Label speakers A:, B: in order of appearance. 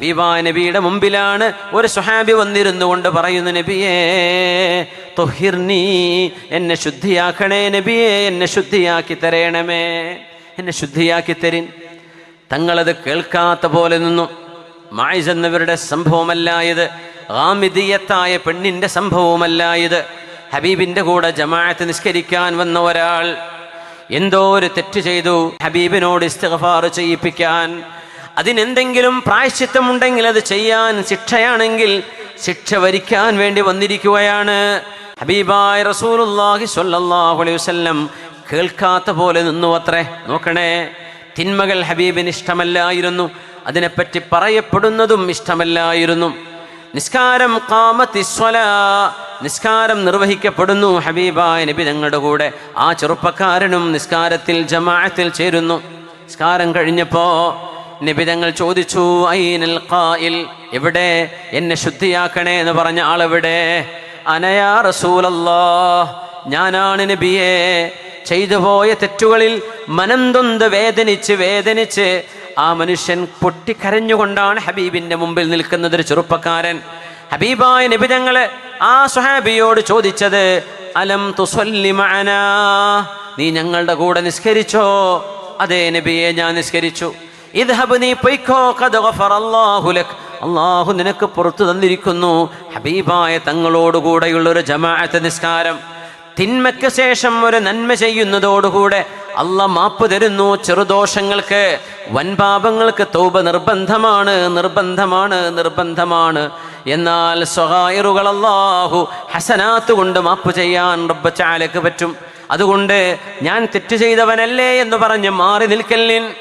A: ഹബീബാ നബിയുടെ മുമ്പിലാണ് ഒരു സുഹാബി വന്നിരുന്നു കൊണ്ട് പറയുന്നു നബിയേ തൊഹിർനീ എന്നെ ശുദ്ധിയാക്കണേ നബിയേ എന്നെ ശുദ്ധിയാക്കി തരേണമേ എന്നെ ശുദ്ധിയാക്കി തരിൻ. തങ്ങളത് കേൾക്കാത്ത പോലെ നിന്നു. മായിസ് എന്നവരുടെ സംഭവമല്ല ഇത്. ആമിതീയത്തായ പെണ്ണിന്റെ സംഭവമല്ല ഇത്. ഹബീബിന്റെ കൂടെ ജമാഅത്ത് നിസ്കരിക്കാൻ വന്ന ഒരാൾ എന്തോ ഒരു തെറ്റ് ചെയ്തു. ഹബീബിനോട് ഇസ്തിഗ്ഫാർ ചെയ്യിപ്പിക്കാൻ അതിനെന്തെങ്കിലും പ്രായശ്ചിത്തമുണ്ടെങ്കിൽ അത് ചെയ്യാൻ ശിക്ഷയാണെങ്കിൽ ശിക്ഷ വരിക്കാൻ വേണ്ടി വന്നിരിക്കുകയാണ്. ഹബീബായ റസൂലുള്ളാഹി സ്വല്ലല്ലാഹു അലൈഹി വസല്ലം കേൾക്കാത്ത പോലെ നിന്നു അത്രേ നോക്കണേ തിന്മകൾ ഹബീബിന് ഇഷ്ടമല്ലായിരുന്നു. അതിനെപ്പറ്റി പറയപ്പെടുന്നതും ഇഷ്ടമല്ലായിരുന്നു. നിസ്കാരം കാമത്തിസ്വല നിസ്കാരം നിർവഹിക്കപ്പെടുന്നു ഹബീബായ നബി ഞങ്ങളുടെ കൂടെ. ആ ചെറുപ്പക്കാരനും നിസ്കാരത്തിൽ ജമാഅത്തിൽ ചേരുന്നു. നിസ്കാരം കഴിഞ്ഞപ്പോ നബി തങ്ങൾ ചോദിച്ചു ഐനൽ ഖായിൽ എവിടെ? എന്നെ ശുദ്ധിയാക്കണേ എന്ന് പറഞ്ഞ ആൾ എവിടെ അനയാ റസൂലല്ലാ ഞാനാണ് നബിയെ. ചെയ്തു പോയ തെറ്റുകളിൽ മനംതൊന്ത് വേദനിച്ച് വേദനിച്ച് ആ മനുഷ്യൻ പൊട്ടിക്കരഞ്ഞുകൊണ്ടാണ് ഹബീബിന്റെ മുമ്പിൽ നിൽക്കുന്നത് ഒരു ചെറുപ്പക്കാരൻ. ഹബീബായ നിബിതങ്ങൾ ആ സുഹാബിയോട് ചോദിച്ചത് അലം തുസല്ലി മഅനാ നീ ഞങ്ങളുടെ കൂടെ നിസ്കരിച്ചോ? അതേ നബിയെ ഞാൻ നിസ്കരിച്ചു. ഇദ്ഹബ് നീ പൊയ്ക്കോ ലക്. അള്ളാഹു നിനക്ക് പുറത്തു തന്നിരിക്കുന്നു. ഹബീബായ തങ്ങളോടുകൂടെയുള്ള ഒരു ജമാഅത്ത് നിസ്കാരം. തിന്മയ്ക്ക് ശേഷം ഒരു നന്മ ചെയ്യുന്നതോടുകൂടെ അല്ല മാപ്പ് തരുന്നു ചെറുദോഷങ്ങൾക്ക്. വൻപാപങ്ങൾക്ക് തൗബ നിർബന്ധമാണ് നിർബന്ധമാണ് നിർബന്ധമാണ്. എന്നാൽ സ്വകായറുകൾ അല്ലാഹു ഹസനാത്ത് കൊണ്ട് മാപ്പ് ചെയ്യാൻ റബ്ബച്ചാലക്ക് പറ്റും. അതുകൊണ്ട് ഞാൻ തെറ്റ് ചെയ്തവനല്ലേ എന്ന് പറഞ്ഞ് മാറി നിൽക്കല്ലിൻ.